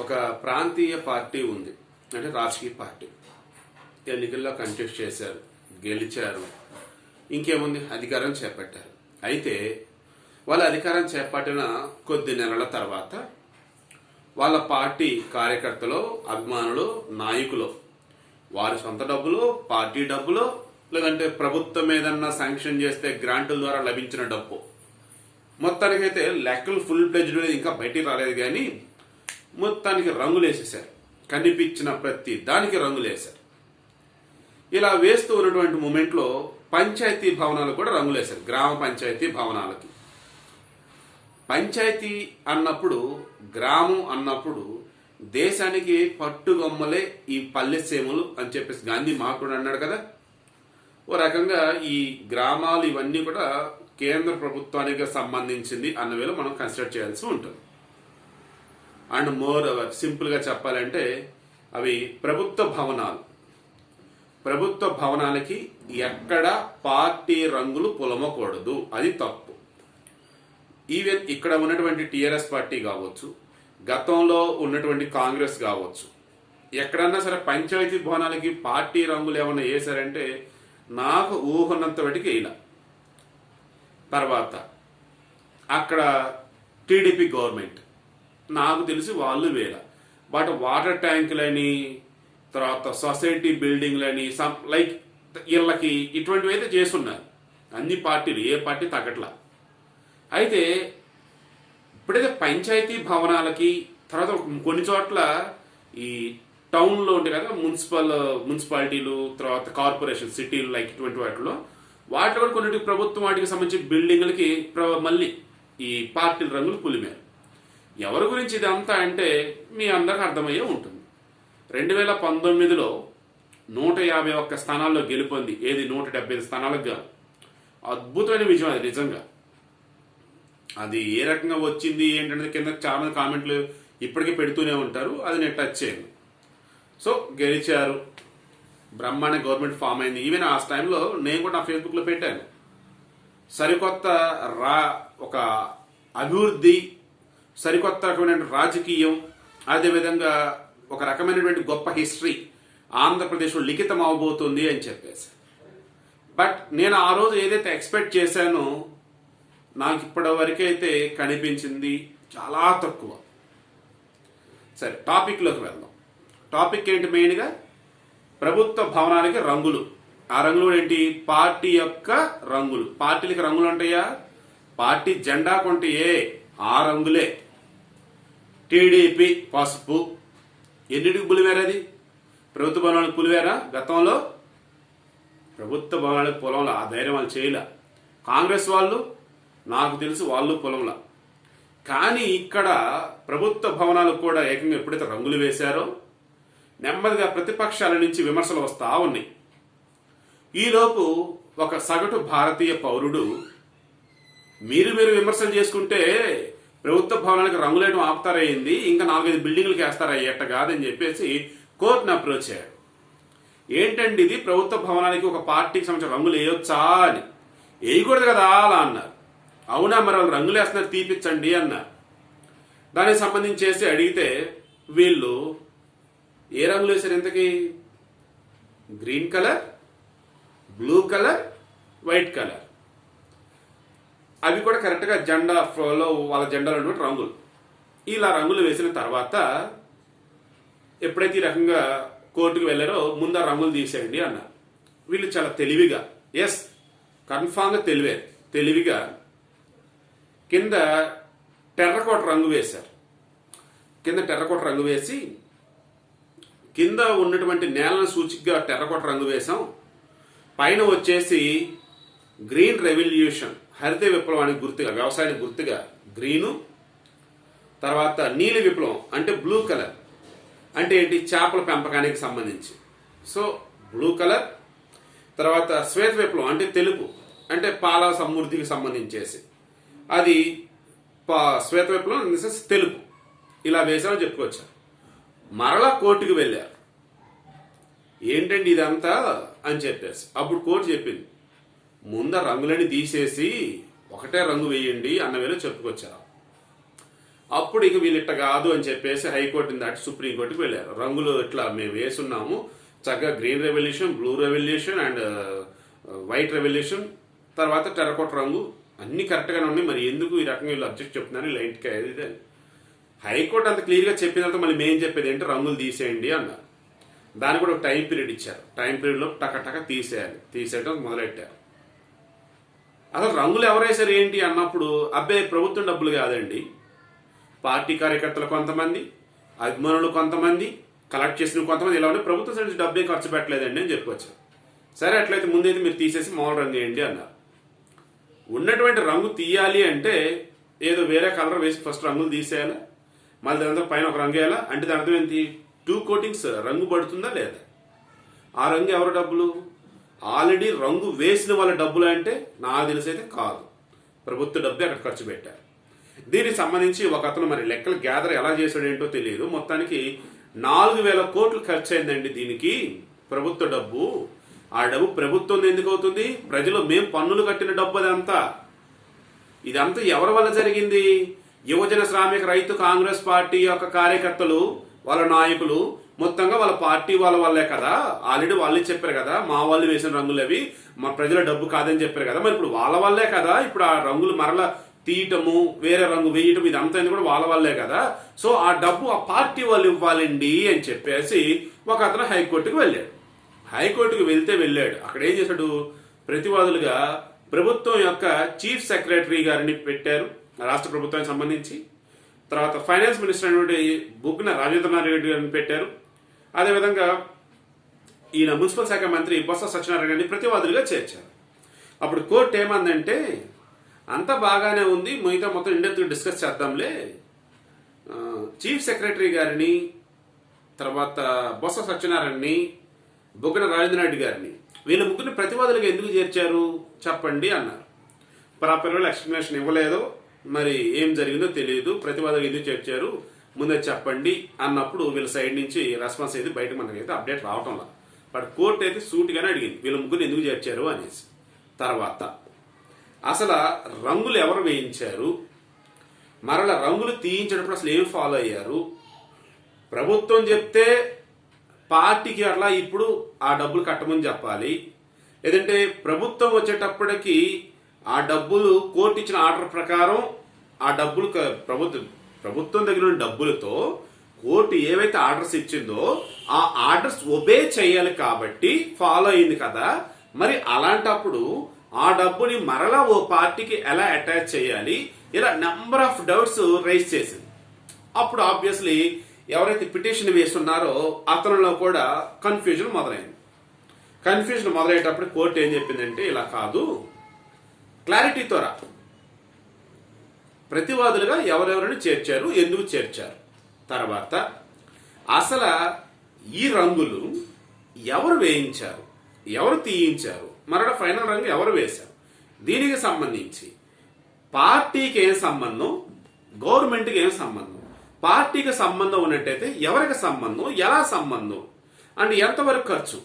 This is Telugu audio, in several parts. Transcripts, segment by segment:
ఒక ప్రాంతీయ పార్టీ ఉంది. అంటే రాజకీయ పార్టీ. ఎన్నికల్లో కంటెస్ట్ చేశారు గెలిచారు ఇంకేముంది? అధికారం చేపట్టారు. అయితే వాళ్ళ అధికారం చేపట్టిన కొద్ది నెలల తర్వాత వాళ్ళ పార్టీ కార్యకర్తలు అభిమానులు నాయకులు వారి సొంత డబ్బులు పార్టీ డబ్బులు లేదంటే ప్రభుత్వం ఏదన్నా శాంక్షన్ చేస్తే గ్రాంటుల ద్వారా లభించిన డబ్బు. మొత్తానికైతే లెక్కలు ఫుల్ ప్లెజ్డ్ ఇంకా బయటికి రాలేదు కానీ మొత్తానికి రంగులు కనిపించిన ప్రతి దానికి రంగులేశారు. ఇలా వేస్తూ ఉన్నటువంటి మూమెంట్లో పంచాయతీ భవనాలు కూడా రంగులేశారు. గ్రామ పంచాయతీ భవనాలకి. పంచాయతీ అన్నప్పుడు గ్రామం అన్నప్పుడు దేశానికి పట్టుగొమ్మలే ఈ పల్లె సేమలు అని చెప్పేసి గాంధీ మహాత్ముడు అన్నాడు కదా. ఓ రకంగా ఈ గ్రామాలు ఇవన్నీ కూడా కేంద్ర ప్రభుత్వానికి సంబంధించింది అన్న వేళ మనం కన్సిడర్ చేయాల్సి ఉంటుంది. అండ్ మోర్ అవర్ సింపుల్గా చెప్పాలంటే అవి ప్రభుత్వ భవనాలు. ప్రభుత్వ భవనాలకి ఎక్కడ పార్టీ రంగులు పులమకూడదు. అది తప్పు. ఈవెన్ ఇక్కడ ఉన్నటువంటి టీఆర్ఎస్ పార్టీ కావచ్చు గతంలో ఉన్నటువంటి కాంగ్రెస్ కావచ్చు. ఎక్కడన్నా సరే పంచాయతీ భవనాలకి పార్టీ రంగులు ఏమైనా వేశారంటే నాకు ఊహనంత వాటికి ఇలా తర్వాత అక్కడ టీడీపీ గవర్నమెంట్. నాకు తెలిసి వాళ్ళు వేల బట్ వాటర్ ట్యాంకులని తర్వాత సొసైటీ బిల్డింగ్లని సమ్ లైక్ వీళ్ళకి ఇటువంటివి అయితే చేస్తున్నారు. అన్ని పార్టీలు ఏ పార్టీ తగ్గట్లా. అయితే ఇప్పుడైతే పంచాయతీ భవనాలకి తర్వాత కొన్ని చోట్ల ఈ టౌన్లో ఉంటే కదా మున్సిపల్ మున్సిపాలిటీలు తర్వాత కార్పొరేషన్ సిటీలు లైక్ ఇటువంటి వాటిలో వాటిలో కూడా కొన్ని ప్రభుత్వం వాటికి సంబంధించి బిల్డింగ్లకి ప్ర- మళ్ళీ ఈ పార్టీల రంగులు పులిమారు. ఎవరి గురించి ఇదంతా అంటే మీ అందరికి అర్థమయ్యే ఉంటుంది. రెండు వేల పంతొమ్మిదిలో నూట యాభై ఒక్క స్థానాల్లో గెలుపొంది. ఏది? నూట డెబ్బై ఐదు స్థానాలకు గాను. అద్భుతమైన విజయం అది నిజంగా. అది ఏ రకంగా వచ్చింది ఏంటనేది కింద చాలామంది కామెంట్లు ఇప్పటికీ పెడుతూనే ఉంటారు. అది నేను టచ్ చేయను. సో గెలిచారు. బ్రహ్మాండ గవర్నమెంట్ ఫామ్ అయింది. ఈవెన్ ఆ టైంలో నేను కూడా నా ఫేస్బుక్లో పెట్టాను. సరికొత్త రా ఒక అభివృద్ధి సరికొత్త రకమైన రాజకీయం అదేవిధంగా ఒక రకమైనటువంటి గొప్ప హిస్టరీ ఆంధ్రప్రదేశ్లో లిఖితం అవబోతుంది అని చెప్పేసి. బట్ నేను ఆ రోజు ఏదైతే ఎక్స్పెక్ట్ చేశానో నాకు ఇప్పటివరకైతే కనిపించింది చాలా తక్కువ. సరే టాపిక్లోకి వెళ్దాం. టాపిక్ ఏంటి మెయిన్గా? ప్రభుత్వ భవనాలకి రంగులు. ఆ రంగులు ఏంటి? పార్టీ యొక్క రంగులు. పార్టీలకి రంగులు ఉంటాయా పార్టీ జెండా కొంటాయే. ఆ రంగులే టీడీపీ పసుపు. ఎన్నిటికి పులివేరది ప్రభుత్వ భవనాలకు పులివేరా? గతంలో? ప్రభుత్వ భవనాలకు పొలంలో. ఆ ధైర్యం వాళ్ళు చేయలే. కాంగ్రెస్ వాళ్ళు? నాకు తెలుసు వాళ్ళు పొలంలో. కానీ ఇక్కడ ప్రభుత్వ భవనాలకు కూడా ఏకంగా ఎప్పుడైతే రంగులు వేశారో నెమ్మదిగా ప్రతిపక్షాల నుంచి విమర్శలు వస్తూ ఉన్నాయి. ఈలోపు ఒక సగటు భారతీయ పౌరుడు మీరు మీరు విమర్శలు చేసుకుంటే ప్రభుత్వ భవనానికి రంగులేయడం ఆపుతారయ్యింది ఇంకా నాలుగైదు బిల్డింగ్లకి వేస్తారా ఎట్ట కాదని చెప్పేసి కోర్టును అప్రోచ్ అయ్యారు. ఏంటండి ఇది? ప్రభుత్వ భవనానికి ఒక పార్టీకి సంబంధించిన రంగులు వేయొచ్చా అని. వేయకూడదు కదా అలా అన్నారు. అవునా మరి వాళ్ళు రంగులు వేస్తున్నారు తీపిచ్చండి అన్నారు. దానికి సంబంధించి చేసి అడిగితే వీళ్ళు ఏ రంగులు వేశారు ఇంతకీ? Green colour blue colour white colour. అవి కూడా కరెక్ట్గా జెండా ఫ్లోలో వాళ్ళ జెండాలు ఉన్నటువంటి రంగులు. ఇలా రంగులు వేసిన తర్వాత ఎప్పుడైతే ఈ రకంగా కోర్టుకు వెళ్ళారో ముందు ఆ రంగులు తీసేయండి అన్నారు. వీళ్ళు చాలా తెలివిగా ఎస్ కన్ఫామ్గా తెలివే తెలివిగా కింద టెర్రకోట రంగు వేశారు. కింద టెర్రకోట రంగు వేసి కింద ఉన్నటువంటి నేలను సూచికగా టెర్రకోట రంగు వేశాం. పైన వచ్చేసి గ్రీన్ రెవల్యూషన్ హరిత విప్లవానికి గుర్తుగా వ్యవసాయానికి గుర్తుగా గ్రీను తర్వాత నీలి విప్లవం అంటే బ్లూ కలర్. అంటే ఏంటి? చేపల పెంపకానికి సంబంధించి. సో బ్లూ కలర్ తర్వాత శ్వేత విప్లవం అంటే తెలుపు అంటే పాల సమృద్ధికి సంబంధించేసి. అది పా శ్వేత విప్లవం ఇన్ సెన్స్ తెలుపు. ఇలా వేసామని చెప్పుకోవచ్చారు మరలా కోర్టుకు వెళ్ళారు. ఏంటండి ఇదంతా? అని చెప్పేసి. అప్పుడు కోర్టు చెప్పింది. ముంద రంగులని తీసేసి ఒకటే రంగు వేయండి అన్న వేళ చెప్పుకొచ్చారు. అప్పుడు ఇక వీళ్ళిట్ట కాదు అని చెప్పేసి హైకోర్టుని దాటి సుప్రీంకోర్టుకి వెళ్ళారు. రంగులు ఇట్లా మేము వేసున్నాము. చక్కగా green revolution blue revolution and white revolution తర్వాత టెరకోట రంగు అన్ని కరెక్ట్గానే ఉన్నాయి. మరి ఎందుకు ఈ రకంగా వీళ్ళు అబ్జెక్ట్ చెప్తున్నారు? లైట్కి ఇంటికి ఇది అని. హైకోర్టు అంత క్లియర్గా చెప్పిన తర్వాత మళ్ళీ మేము చెప్పేది ఏంటి? రంగులు తీసేయండి అన్నారు. దానికి కూడా ఒక టైం పీరియడ్ ఇచ్చారు. టైం పీరియడ్లో టక టక తీసేయాలి. తీసేయడం మొదలెట్టారు. అసలు రంగులు ఎవరేసారు ఏంటి అన్నప్పుడు? అబ్బే ప్రభుత్వం డబ్బులు కాదండి. పార్టీ కార్యకర్తలు కొంతమంది అభిమానులు కొంతమంది కలెక్ట్ చేసిన కొంతమంది. ఇలా ఉంటే ప్రభుత్వం సైడ్ డబ్బే ఖర్చు పెట్టలేదండి అని చెప్పొచ్చు సరే అట్లయితే ముందైతే మీరు తీసేసి మామూలు రంగు వేయండి అన్నారు. ఉన్నటువంటి రంగు తీయాలి అంటే ఏదో వేరే కలర్ వేసి ఫస్ట్ రంగులు తీసేయాలా? మళ్ళీ దాని పైన ఒక రంగు వేయాలా? అంటే దాని అర్థం ఏంటి? టూ కోటింగ్స్ రంగు పడుతుందా లేదా? ఆ రంగు ఎవరి డబ్బులు? ఆల్రెడీ రంగు వేసిన వాళ్ళ డబ్బులు అంటే నాకు తెలిసైతే కాదు. ప్రభుత్వ డబ్బే అక్కడ ఖర్చు పెట్టారు. దీనికి సంబంధించి ఒక అతను మరి లెక్కలు గ్యాదర్ ఎలా చేశాడు ఏంటో తెలియదు. మొత్తానికి నాలుగు వేల కోట్లు ఖర్చు అయిందండి దీనికి ప్రభుత్వ డబ్బు. ఆ డబ్బు ప్రభుత్వం ఎందుకు అవుతుంది? ప్రజలు మేము పన్నులు కట్టిన డబ్బు అదంతా ఇదంతా ఎవరి వల్ల జరిగింది? యువజన శ్రామిక రైతు కాంగ్రెస్ పార్టీ యొక్క కార్యకర్తలు వాళ్ళ నాయకులు మొత్తంగా వాళ్ళ పార్టీ వాళ్ళ వల్లే కదా. ఆల్రెడీ వాళ్ళే చెప్పారు కదా మా వాళ్ళు వేసిన రంగులు అవి మా ప్రజల డబ్బు కాదని చెప్పారు కదా. మరి ఇప్పుడు వాళ్ళ వల్లే కదా ఇప్పుడు ఆ రంగులు మరల తీయటము వేరే రంగు వేయటం ఇదంతా కూడా వాళ్ళ వల్లే కదా. సో ఆ డబ్బు ఆ పార్టీ వాళ్ళు ఇవ్వాలండి అని చెప్పేసి ఒక అతను హైకోర్టుకు వెళ్ళాడు. హైకోర్టుకు వెళ్తే వెళ్ళాడు. అక్కడ ఏం చేశాడు? ప్రతివాదులుగా ప్రభుత్వం యొక్క చీఫ్ సెక్రటరీ గారిని పెట్టారు రాష్ట్ర ప్రభుత్వానికి సంబంధించి. తర్వాత ఫైనాన్స్ మినిస్టర్ అయినటువంటి బుగ్న రాజేంద్రనాథ్ రెడ్డి గారిని పెట్టారు. అదేవిధంగా ఈయన మున్సిపల్ శాఖ మంత్రి బొత్స సత్యనారాయణ గారిని ప్రతివాదులుగా చేర్చారు. అప్పుడు కోర్టు ఏమందంటే అంతా బాగానే ఉంది మిగతా మొత్తం ఇండియన్తో డిస్కస్ చేద్దాంలే. చీఫ్ సెక్రటరీ గారిని తర్వాత బొత్స సత్యనారాయణని బుగ్గన రాజేంద్రనాయుడు గారిని వీళ్ళ ముగ్గురిని ప్రతివాదులుగా ఎందుకు చేర్చారు చెప్పండి అన్నారు. ప్రాపర్గా ఎక్స్ప్లెనేషన్ ఇవ్వలేదు మరి ఏం జరిగిందో తెలియదు ప్రతివాదులు ఎందుకు చేర్చారు ముందే చెప్పండి అన్నప్పుడు వీళ్ళ సైడ్ నుంచి రెస్పాన్స్ అయితే బయట మనకైతే అప్డేట్ రావటంలా బట్ కోర్టు అయితే సూటిగానే అడిగింది వీళ్ళ ముగ్గురు ఎందుకు చేర్చారు అనేసి. తర్వాత అసలు రంగులు ఎవరు వేయించారు? మరల రంగులు తీయించేటప్పుడు అసలు ఏం ఫాలో అయ్యారు? ప్రభుత్వం చెప్తే పార్టీకి అట్లా ఇప్పుడు ఆ డబ్బులు కట్టమని చెప్పాలి. లేదంటే ప్రభుత్వం వచ్చేటప్పటికి ఆ డబ్బులు కోర్టు ఇచ్చిన ఆర్డర్ ప్రకారం ఆ డబ్బులు క- ప్రభుత్వం ప్రభుత్వం దగ్గర ఉన్న డబ్బులతో కోర్టు ఏవైతే ఆర్డర్స్ ఇచ్చిందో ఆ ఆర్డర్స్ ఒబే చేయాలి కాబట్టి ఫాలో అయింది కదా. మరి అలాంటప్పుడు ఆ డబ్బుని మరలా ఓ పార్టీకి ఎలా అటాచ్ చేయాలి? ఇలా నెంబర్ ఆఫ్ డౌట్స్ రైజ్ చేసింది. అప్పుడు ఆబ్వియస్లీ ఎవరైతే పిటిషన్ వేస్తున్నారో అతనిలో కూడా కన్ఫ్యూజన్ మొదలైంది. కన్ఫ్యూజన్ మొదలయ్యేటప్పుడు కోర్టు ఏం చెప్పిందంటే ఇలా కాదు. క్లారిటీతో రా ప్రతివాదులుగా ఎవరెవరిని చేర్చారు? ఎందుకు చేర్చారు? తర్వాత అసలు ఈ రంగులు ఎవరు వేయించారు? ఎవరు తీయించారు? మరణ ఫైనల్ రంగు ఎవరు వేశారు? దీనికి సంబంధించి పార్టీకి ఏం సంబంధం? గవర్నమెంట్కి ఏం సంబంధం? పార్టీకి సంబంధం ఉన్నట్టయితే ఎవరికి సంబంధం? ఎలా సంబంధం? అండ్ ఎంతవరకు ఖర్చు?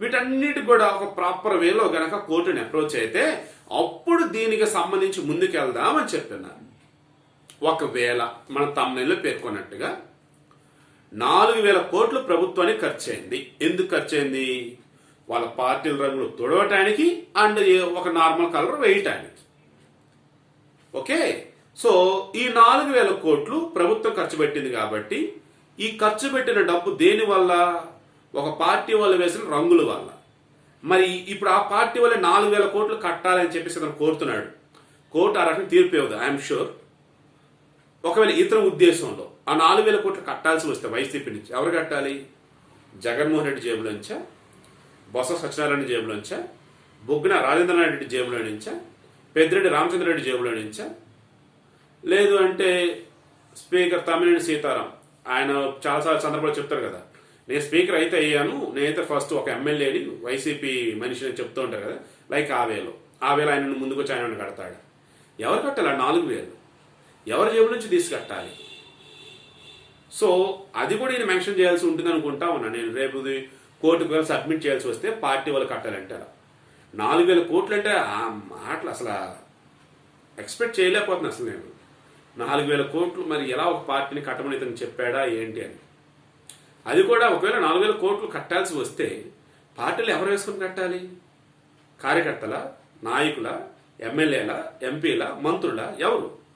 వీటన్నిటి కూడా ఒక ప్రాపర్ వేలో గనక కోర్టుని అప్రోచ్ అయితే అప్పుడు దీనికి సంబంధించి ముందుకెళ్దామని చెప్తున్నారు ఒకవేళ మన తమ్ముళ్ళు పేర్కొన్నట్టుగా నాలుగు వేల కోట్లు ప్రభుత్వానికి ఖర్చు అయింది ఎందుకు ఖర్చు అయింది వాళ్ళ పార్టీల రంగులు తొడవటానికి అండ్ ఒక నార్మల్ కలర్ వేయటానికి. ఓకే? సో ఈ నాలుగు వేల కోట్లు ప్రభుత్వం ఖర్చు పెట్టింది కాబట్టి ఈ ఖర్చు పెట్టిన డబ్బు దేని వల్ల? ఒక పార్టీ వాళ్ళు వేసిన రంగుల వల్ల. మరి ఇప్పుడు ఆ పార్టీ వల్ల నాలుగు వేల కోట్లు కట్టాలని చెప్పేసి అతను కోరుతున్నాడు. కోర్టు ఆ రకం తీర్పు ఇవ్వదు ఐఎమ్ షూర్ ఒకవేళ ఇతర ఉద్దేశంలో ఆ నాలుగు వేల కోట్లు కట్టాల్సి వస్తే వైసీపీ నుంచి ఎవరు కట్టాలి? జగన్మోహన్ రెడ్డి జేబులోంచా బొత్స సత్యనారాయణ జేబులోంచా బొగ్గున రాజేంద్రనాథ్ రెడ్డి జేబులో నుంచా? పెద్దిరెడ్డి రామచంద్రారెడ్డి జేబులో నుంచా? లేదు అంటే స్పీకర్ తమ్మినేని సీతారాం. ఆయన చాలాసార్లు సందర్భాలు చెప్తారు కదా. నేను స్పీకర్ అయితే అయ్యాను. నేనైతే ఫస్ట్ ఒక ఎమ్మెల్యేని వైసీపీ మనిషిని చెప్తూ ఉంటారు కదా. లైక్ ఆ వేలో. ఆ వేళ ఆయన ముందుకు వచ్చి ఆయన కడతాడు. ఎవరు కట్టాలి ఆ నాలుగు వేలు? ఎవరి జేబు నుంచి తీసుకట్టాలి? సో అది కూడా నేను మెన్షన్ చేయాల్సి ఉంటుంది అనుకుంటా ఉన్నా. నేను రేపు కోర్టుకు వెళ్ళి సబ్మిట్ చేయాల్సి వస్తే పార్టీ వాళ్ళు కట్టాలంటారు. నాలుగు వేల కోట్లు అంటే ఆ మాటలు అసలు ఎక్స్పెక్ట్ చేయలేకపోతున్నా అసలు నేను. నాలుగు వేల కోట్లు మరి ఎలా ఒక పార్టీని కట్టమని ఇతను చెప్పాడా ఏంటి అని. అది కూడా ఒకవేళ నాలుగు వేల కోట్లు కట్టాల్సి వస్తే పార్టీలు ఎవరు వేసుకుని కట్టాలి? కార్యకర్తల నాయకుల ఎమ్మెల్యేల ఎంపీల మంత్రుల ఎవరు?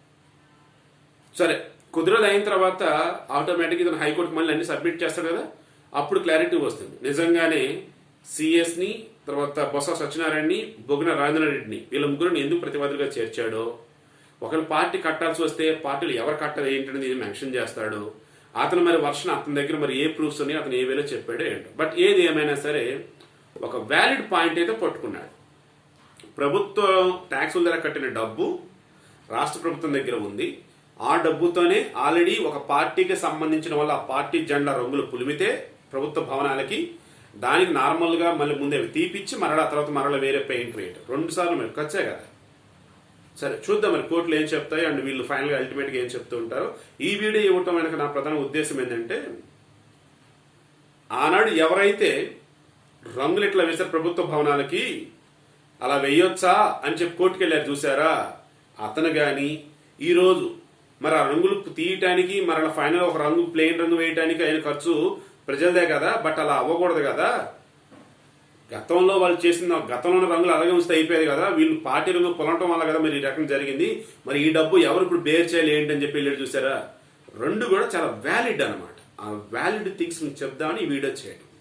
సరే కొద్ది రోజులు అయిన తర్వాత ఆటోమేటిక్ ఇతను హైకోర్టుకి మళ్ళీ అన్ని సబ్మిట్ చేస్తాడు కదా అప్పుడు క్లారిటీ వస్తుంది. నిజంగానే సిఎస్ని తర్వాత బొత్స సత్యనారాయణని బొగ్గిన రాజేంద్ర రెడ్డిని వీళ్ళ ముగ్గురిని ఎందుకు ప్రతివాదులుగా చేర్చాడో ఒకవేళ పార్టీ కట్టాల్సి వస్తే పార్టీలు ఎవరు కట్టారు ఏంటనేది మెన్షన్ చేస్తాడు. అతను మరి వర్షన్ అతని దగ్గర మరి ఏ ప్రూఫ్స్ ఉన్నాయి అతను ఏ వేలో చెప్పాడో ఏంటో. బట్ ఏది ఏమైనా సరే ఒక వ్యాలిడ్ పాయింట్ అయితే పట్టుకున్నాడు. ప్రభుత్వం ట్యాక్సుల ధర కట్టిన డబ్బు రాష్ట్ర ప్రభుత్వం దగ్గర ఉంది. ఆ డబ్బుతోనే ఆల్రెడీ ఒక పార్టీకి సంబంధించిన వల్ల ఆ పార్టీ జెండా రంగులు పులిమితే ప్రభుత్వ భవనాలకి దానికి నార్మల్గా మళ్ళీ ముందే తీపిచ్చి మరలా తర్వాత మరలా వేరే పెయింట్ రేట్ రెండు సార్లు మరి ఖర్చే కదా. సరే చూద్దాం మరి కోర్టులు ఏం చెప్తాయి అండ్ వీళ్ళు ఫైనల్గా అల్టిమేట్గా ఏం చెప్తూ ఉంటారో. ఈ వీడియో ఇవ్వటం వెనక నా ప్రధాన ఉద్దేశం ఏంటంటే ఆనాడు ఎవరైతే రంగులు ఇట్లా వేశారు ప్రభుత్వ భవనాలకి అలా వేయొచ్చా అని చెప్పి కోర్టుకు వెళ్ళారు చూసారా? అతను కానీ ఈరోజు మరి ఆ రంగులు తీయటానికి మరి ఫైనల్ ఒక రంగు ప్లెయిన్ రంగు వేయటానికి అయిన ఖర్చు ప్రజలదే కదా? బట్ అలా అవ్వకూడదు కదా? గతంలో వాళ్ళు చేసిన గతంలో రంగులు అలాగే ఉంచితే అయిపోయేది కదా? వీళ్ళు పార్టీ రంగు పొలటం వల్ల కదా మరి ఈ రకం జరిగింది. మరి ఈ డబ్బు ఎవరు ఇప్పుడు బేర్ చేయాలి ఏంటి అని చెప్పి వెళ్ళి చూసారా? రెండు కూడా చాలా వ్యాలిడ్ అనమాట ఆ వ్యాలిడ్ థింగ్స్ చెప్దామని ఈ వీడియో చేయడం